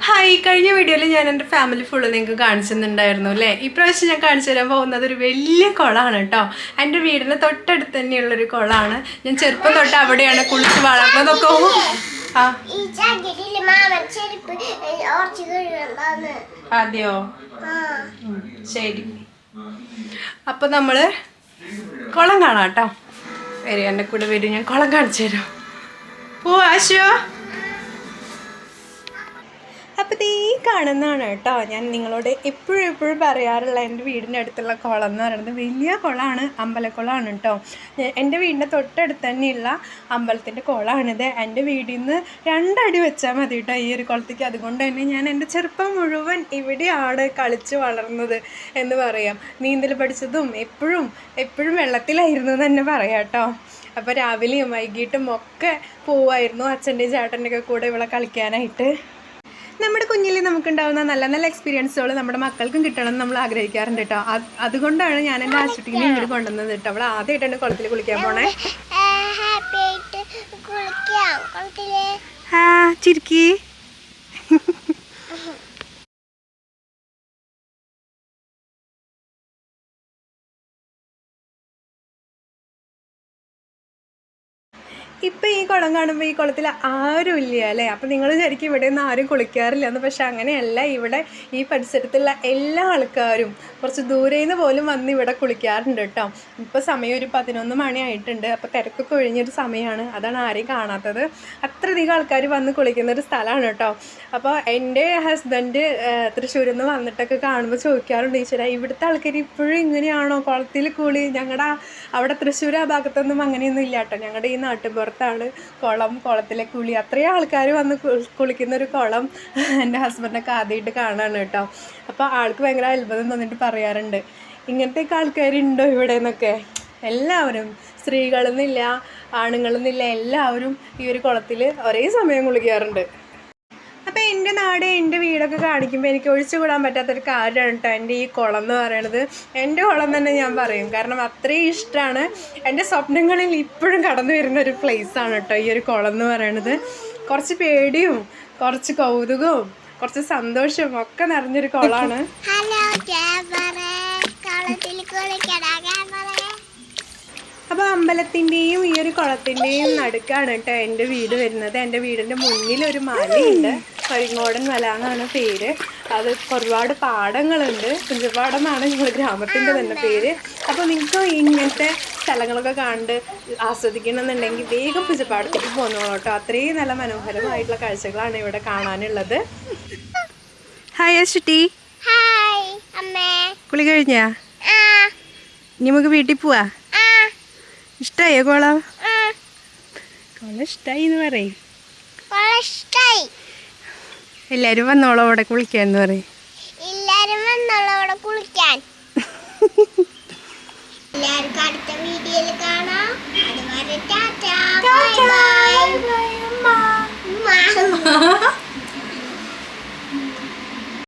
Hi കഴിഞ്ഞ വീഡിയോയിൽ ഞാൻ എന്റെ ഫാമിലി ഫുള്ള് നിങ്ങൾക്ക് കാണിച്ചിട്ടുണ്ടായിരുന്നു അല്ലേ? ഇപ്രാവശ്യം ഞാൻ കാണിച്ചു തരാൻ പോകുന്നത് ഒരു വലിയ കുളമാണ് കേട്ടോ എന്റെ വീടിന് തൊട്ടടുത്ത് തന്നെയുള്ളൊരു കുളമാണ് ഞാൻ ചെറുപ്പം തൊട്ട് അവിടെയാണ് കുളിച്ച് വളർന്നതൊക്കെ അതെയോ? ശരി. അപ്പോൾ നമ്മൾ കുളം കാണാം കേട്ടോ വരും എന്റെ കൂടെ വരും ഞാൻ കുളം കാണിച്ചു തരാം. പോ ആശോ. അപ്പോൾ ഈ കാണുന്നതാണ് കേട്ടോ. ഞാൻ നിങ്ങളോട് എപ്പോഴും എപ്പോഴും പറയാറുള്ള എന്റെ വീടിന്റെ അടുത്തുള്ള കുളം എന്ന് പറയുന്നത് വലിയ കുളമാണ് അമ്പലക്കുളമാണ് കേട്ടോ. എന്റെ വീടിന്റെ തൊട്ടടുത്ത് തന്നെയുള്ള അമ്പലത്തിന്റെ കുളമാണിത്. എന്റെ വീടിൽ നിന്ന് രണ്ടടി വെച്ചാൽ മതി കേട്ടോ ഈ ഒരു കുളത്തേക്ക്. അതുകൊണ്ട് തന്നെ ഞാൻ എന്റെ ചെറുപ്പം മുഴുവൻ ഇവിടെയാണ് കളിച്ച് വളർന്നത് എന്ന് പറയാം. നീന്തൽ പഠിച്ചതും എപ്പോഴും എപ്പോഴും വെള്ളത്തിലായിരുന്നു എന്ന് തന്നെ പറയാം കേട്ടോ. അപ്പോൾ രാവിലെയും വൈകിട്ടും ഒക്കെ പോവായിരുന്നു അച്ഛന്റെയും ചേട്ടന്റെയൊക്കെ കൂടെ ഇവിടെ കളിക്കാനായിട്ട്. നമ്മുടെ കുഞ്ഞിൽ നമുക്കുണ്ടാവുന്ന നല്ല നല്ല എക്സ്പീരിയൻസുകൾ നമ്മുടെ മക്കൾക്കും കിട്ടണം എന്ന് നമ്മൾ ആഗ്രഹിക്കാറുണ്ട് കേട്ടോ അതുകൊണ്ടാണ് ഞാൻ എന്റെ ആശുപത്രിയിൽ ഇങ്ങോട്ട് കൊണ്ടുവന്നത് കേട്ടോ അവൾ ആദ്യമായിട്ടാണ് കുളത്തിൽ കുളിക്കാൻ പോണേ. ചിരിക്കി. ഇപ്പം ഈ കുളം കാണുമ്പോൾ ഈ കുളത്തിൽ ആരും ഇല്ല അല്ലേ? അപ്പം നിങ്ങൾ ശരിക്കും ഇവിടെ നിന്ന് ആരും കുളിക്കാറില്ല. എന്ന് പക്ഷെ അങ്ങനെയല്ല ഇവിടെ ഈ പരിസരത്തുള്ള എല്ലാ ആൾക്കാരും കുറച്ച് ദൂരെ നിന്ന് പോലും വന്ന് ഇവിടെ കുളിക്കാറുണ്ട് കേട്ടോ. ഇപ്പോൾ സമയം ഒരു പതിനൊന്ന് മണി ആയിട്ടുണ്ട്. അപ്പോൾ തിരക്കൊക്കെ ഒഴിഞ്ഞൊരു സമയമാണ് അതാണ് ആരെയും കാണാത്തത്. അത്രയധികം ആൾക്കാർ വന്ന് കുളിക്കുന്ന ഒരു സ്ഥലമാണ് കേട്ടോ. അപ്പോൾ എന്റെ ഹസ്ബൻഡ് തൃശ്ശൂരിൽ നിന്ന് വന്നിട്ടൊക്കെ കാണുമ്പോൾ ചോദിക്കാറുണ്ട് ഈശ്വര ഇവിടുത്തെ ആൾക്കാർ ഇപ്പോഴും ഇങ്ങനെയാണോ? കുളത്തിൽ കുളി ഞങ്ങളുടെ അവിടെ തൃശ്ശൂർ ആ ഭാഗത്തൊന്നും അങ്ങനെയൊന്നും ഇല്ല കേട്ടോ. ഞങ്ങളുടെ ഈ നാട്ടുപുറത്താണ് കുളം കുളത്തിലെ കുളി. അത്രയും ആൾക്കാർ വന്ന് കുളിക്കുന്ന ഒരു കുളം എന്റെ ഹസ്ബൻഡൊക്കെ ആദ്യമായിട്ട് കാണാണ് കേട്ടോ. അപ്പോൾ ആൾക്ക് ഭയങ്കര അത്ഭുതം തോന്നിയിട്ട് പറയാറുണ്ട്. ഇങ്ങനത്തെയൊക്കെ ആൾക്കാരുണ്ടോ ഇവിടെ? എന്നൊക്കെ. എല്ലാവരും സ്ത്രീകളെന്നില്ല ആണുങ്ങളെന്നില്ല എല്ലാവരും ഈ ഒരു കുളത്തിൽ ഒരേ സമയം കുളിക്കാറുണ്ട്. അപ്പോൾ എന്റെ നാട് എന്റെ വീടൊക്കെ കാണിക്കുമ്പോൾ എനിക്ക് ഒഴിച്ചുകൂടാൻ പറ്റാത്തൊരു കാര്യമാണ് കേട്ടോ എന്റെ ഈ കുളം എന്ന് പറയണത്. എന്റെ കുളം തന്നെ ഞാൻ പറയും. കാരണം അത്രയും ഇഷ്ടമാണ് എന്റെ സ്വപ്നങ്ങളിൽ ഇപ്പോഴും കടന്നു വരുന്ന ഒരു ആണ് കേട്ടോ ഈ ഒരു കുളം എന്ന് പറയണത്. കുറച്ച് പേടിയും കുറച്ച് കൗതുകവും കുറച്ച് സന്തോഷവും ഒക്കെ നിറഞ്ഞൊരു കുളമാണ് ഹലോ ക്യാമറ കുളത്തിൽ കുളിക്കടാ ക്യാമറ അപ്പോൾ അമ്പലത്തിന്റെയും ഈ ഒരു കുളത്തിന്റെയും നടുക്കാണ് കേട്ടോ എന്റെ വീട് വരുന്നത്. എന്റെ വീടിന്റെ മുന്നിൽ ഒരു മലയുണ്ട്. കരിങ്ങോടൻ മല എന്നാണ് പേര്. അത് ഒരുപാട് പാടങ്ങളുണ്ട്. കുഞ്ചപ്പാടം എന്നാണ് ഞങ്ങളുടെ ഗ്രാമത്തിന്റെ തന്നെ പേര്. അപ്പോൾ നിങ്ങൾക്ക് ഇങ്ങനത്തെ സ്ഥലങ്ങളൊക്കെ കണ്ട് ആസ്വദിക്കണമെന്നുണ്ടെങ്കിൽ വേഗം പുജപ്പാടത്തേക്ക് പോകുന്നോളൂ കേട്ടോ. അത്രയും നല്ല മനോഹരമായിട്ടുള്ള കാഴ്ചകളാണ് ഇവിടെ കാണാനുള്ളത്. ഹായ് അശ്വട്ടി കുളി കഴിഞ്ഞാ? നമുക്ക് വീട്ടിൽ പോവാ. ആ കോള? കോള ഇഷ്ടായി എന്ന് പറയും. എല്ലാരും ഇഷ്ടായി. വന്നോളൂ അവിടെ കുളിക്കാന്ന് പറയും. എല്ലാരും വന്നോളോ അവിടെ കുളിക്കാൻ. എല്ലാവർക്കും അടുത്ത വീഡിയോയിൽ കാണാം.